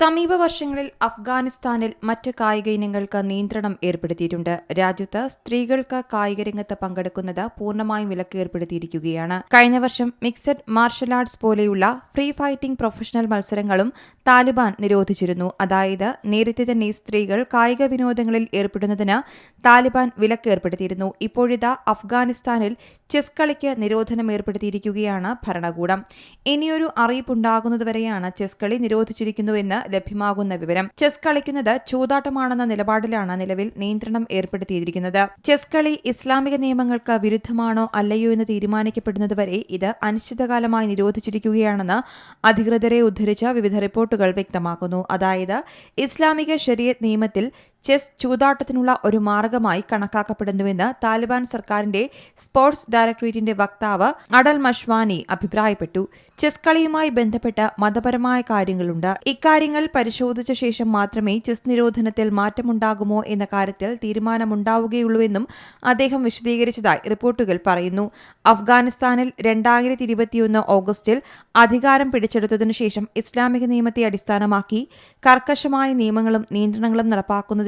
സമീപ വർഷങ്ങളിൽ അഫ്ഗാനിസ്ഥാനിൽ മറ്റ് കായിക ഇനങ്ങൾക്ക് നിയന്ത്രണം ഏർപ്പെടുത്തിയിട്ടുണ്ട്. രാജ്യത്ത് സ്ത്രീകൾക്ക് കായിക രംഗത്ത് പങ്കെടുക്കുന്നത് പൂർണമായും വിലക്ക് ഏർപ്പെടുത്തിയിരിക്കുകയാണ്. കഴിഞ്ഞ വർഷം മിക്സഡ് മാർഷൽ ആർട്സ് പോലെയുള്ള ഫ്രീ ഫൈറ്റിംഗ് പ്രൊഫഷണൽ മത്സരങ്ങളും താലിബാൻ നിരോധിച്ചിരുന്നു. അതായത് നേരത്തെ തന്നെ സ്ത്രീകൾ കായിക വിനോദങ്ങളിൽ ഏർപ്പെടുന്നതിന് താലിബാൻ വിലക്ക് ഏർപ്പെടുത്തിയിരുന്നു. ഇപ്പോഴിതാ അഫ്ഗാനിസ്ഥാനിൽ ചെസ് കളിക്ക് നിരോധനം ഏർപ്പെടുത്തിയിരിക്കുകയാണ് ഭരണകൂടം. ഇനിയൊരു അറിയിപ്പുണ്ടാകുന്നതുവരെയാണ് ചെസ് കളി നിരോധിച്ചിരിക്കുന്നുവെന്ന് ലഭ്യമാകുന്ന വിവരം ചെസ് കളിക്കുന്നത് ചൂതാട്ടമാണെന്ന നിലപാടിലാണ് നിലവിൽ നിയന്ത്രണം ഏർപ്പെടുത്തിയിരിക്കുന്നത്. ചെസ് കളി ഇസ്ലാമിക നിയമങ്ങൾക്ക് വിരുദ്ധമാണോ അല്ലയോ എന്ന് തീരുമാനിക്കപ്പെടുന്നതുവരെ ഇത് അനിശ്ചിതകാലമായി നിരോധിച്ചിരിക്കുകയാണെന്ന് അധികൃതരെ ഉദ്ധരിച്ച വിവിധ റിപ്പോർട്ടുകൾ വ്യക്തമാക്കുന്നു. അതായത് ഇസ്ലാമിക ശരീഅത്ത് നിയമത്തിൽ ചെസ് ചൂതാട്ടത്തിനുള്ള ഒരു മാർഗമായി കണക്കാക്കപ്പെടുന്നുവെന്ന് താലിബാൻ സർക്കാരിന്റെ സ്പോർട്സ് ഡയറക്ടറേറ്റിന്റെ വക്താവ് അടൽ മഷ്വാനി അഭിപ്രായപ്പെട്ടു. ചെസ് കളിയുമായി ബന്ധപ്പെട്ട മതപരമായ കാര്യങ്ങളുണ്ട്. ഇക്കാര്യങ്ങൾ പരിശോധിച്ച ശേഷം മാത്രമേ ചെസ് നിരോധനത്തിൽ മാറ്റമുണ്ടാകുമോ എന്ന കാര്യത്തിൽ തീരുമാനമുണ്ടാവുകയുള്ളൂവെന്നും അദ്ദേഹം വിശദീകരിച്ചതായി റിപ്പോർട്ടുകൾ പറയുന്നു. അഫ്ഗാനിസ്ഥാനിൽ രണ്ടായിരത്തി ഇരുപത്തിയൊന്ന് ഓഗസ്റ്റിൽ അധികാരം പിടിച്ചെടുത്തതിനു ശേഷം ഇസ്ലാമിക നിയമത്തെ അടിസ്ഥാനമാക്കി കർക്കശമായ നിയമങ്ങളും നിയന്ത്രണങ്ങളും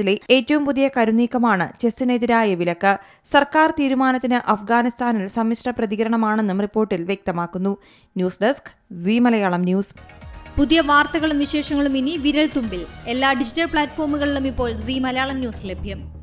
നടപ്പാക്കുന്നതിലെ ഏറ്റവും പുതിയ കരുനീക്കമാണ് ചെസ്സിനെതിരായ വിലക്ക്. സർക്കാർ തീരുമാനത്തിന് അഫ്ഗാനിസ്ഥാനിൽ സമ്മിശ്ര പ്രതികരണമാണെന്നും റിപ്പോർട്ടിൽ വ്യക്തമാക്കുന്നു. News desk C Malayalam news. പുതിയ വാർത്തകളും വിശേഷങ്ങളും ഇനി വിരൽ തുമ്പിൽ. എല്ലാ ഡിജിറ്റൽ പ്ലാറ്റ്ഫോമുകളിലും ഇപ്പോൾ സി മലയാളം ന്യൂസ് ലഭ്യം.